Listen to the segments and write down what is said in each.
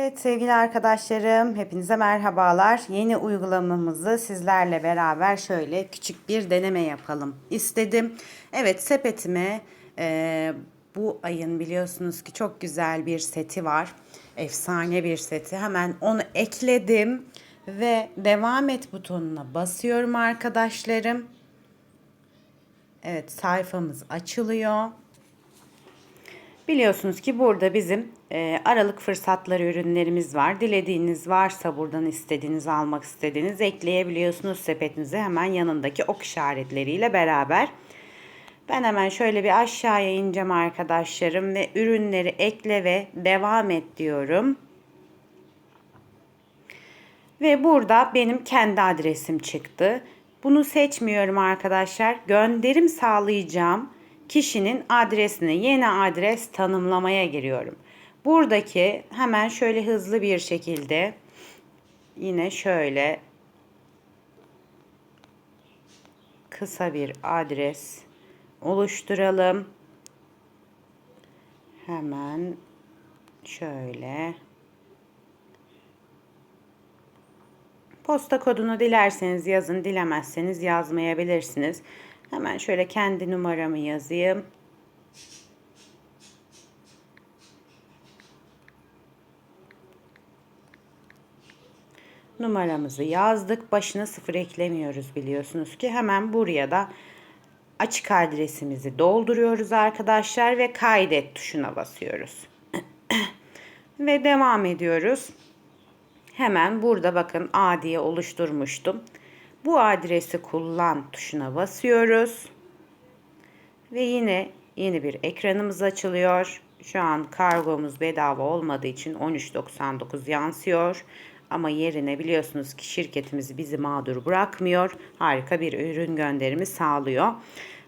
Evet sevgili arkadaşlarım, hepinize merhabalar. Yeni uygulamamızı sizlerle beraber şöyle küçük bir deneme yapalım istedim. Evet sepetime e, bu ayın biliyorsunuz ki çok güzel bir seti var. Efsane bir seti. Hemen onu ekledim ve devam et butonuna basıyorum arkadaşlarım. Evet sayfamız açılıyor. Biliyorsunuz ki burada bizim e, aralık fırsatları ürünlerimiz var. Dilediğiniz varsa buradan istediğiniz almak istediğiniz ekleyebiliyorsunuz sepetinize hemen yanındaki ok işaretleriyle beraber. Ben hemen şöyle bir aşağıya ineceğim arkadaşlarım ve ürünleri ekle ve devam et diyorum. Ve burada benim kendi adresim çıktı. Bunu seçmiyorum arkadaşlar. Gönderim sağlayacağım kişinin adresini yeni adres tanımlamaya giriyorum. Buradaki hemen şöyle hızlı bir şekilde yine şöyle kısa bir adres oluşturalım. Hemen şöyle Posta kodunu dilerseniz yazın, dilemezseniz yazmayabilirsiniz. Hemen şöyle kendi numaramı yazayım. Numaramızı yazdık. Başına sıfır eklemiyoruz biliyorsunuz ki. Hemen buraya da açık adresimizi dolduruyoruz arkadaşlar ve kaydet tuşuna basıyoruz. ve devam ediyoruz. Hemen burada bakın A diye oluşturmuştum. Bu adresi kullan tuşuna basıyoruz. Ve yine yeni bir ekranımız açılıyor. Şu an kargomuz bedava olmadığı için 13.99 yansıyor. Ama yerine biliyorsunuz ki şirketimiz bizi mağdur bırakmıyor. Harika bir ürün gönderimi sağlıyor.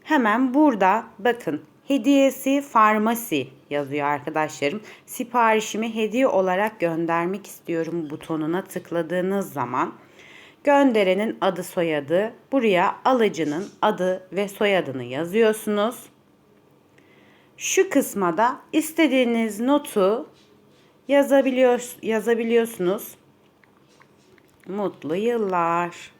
Hemen burada bakın hediyesi farmasi yazıyor arkadaşlarım. Siparişimi hediye olarak göndermek istiyorum butonuna tıkladığınız zaman gönderenin adı soyadı buraya alıcının adı ve soyadını yazıyorsunuz. Şu kısma da istediğiniz notu yazabiliyor, yazabiliyorsunuz. Mutlu yıllar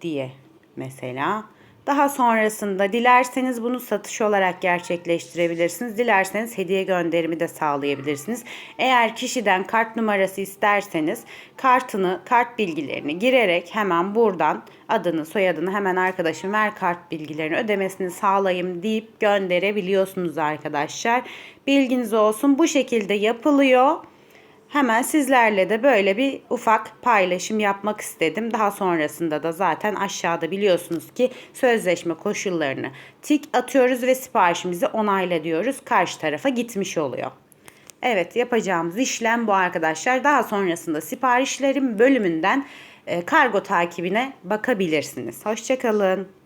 diye mesela. Daha sonrasında dilerseniz bunu satış olarak gerçekleştirebilirsiniz. Dilerseniz hediye gönderimi de sağlayabilirsiniz. Eğer kişiden kart numarası isterseniz kartını, kart bilgilerini girerek hemen buradan adını, soyadını hemen arkadaşım ver kart bilgilerini ödemesini sağlayayım deyip gönderebiliyorsunuz arkadaşlar. Bilginiz olsun bu şekilde yapılıyor. Hemen sizlerle de böyle bir ufak paylaşım yapmak istedim. Daha sonrasında da zaten aşağıda biliyorsunuz ki sözleşme koşullarını tik atıyoruz ve siparişimizi onayla diyoruz. Karşı tarafa gitmiş oluyor. Evet yapacağımız işlem bu arkadaşlar. Daha sonrasında siparişlerim bölümünden e, kargo takibine bakabilirsiniz. Hoşçakalın.